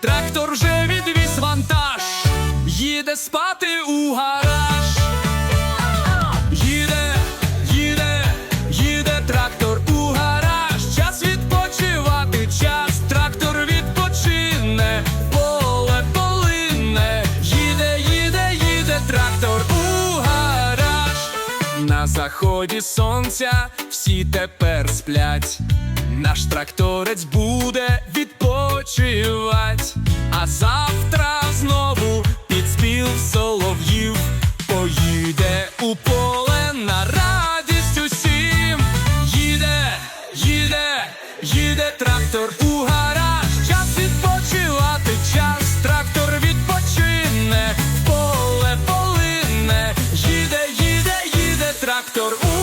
трактор вже відвіз вантаж, їде спати у гараж. Їде, їде, їде трактор у гараж. Час відпочивати, час трактор відпочине, поле полине. Їде, їде, їде трактор у гараж. На заході сонця всі тепер сплять. Наш тракторець буде завтра знову під спів солов'їв поїде у поле на радість усім. Їде, їде, їде трактор у гараж, час відпочивати, час трактор відпочине, в поле полине, їде, їде, їде трактор у.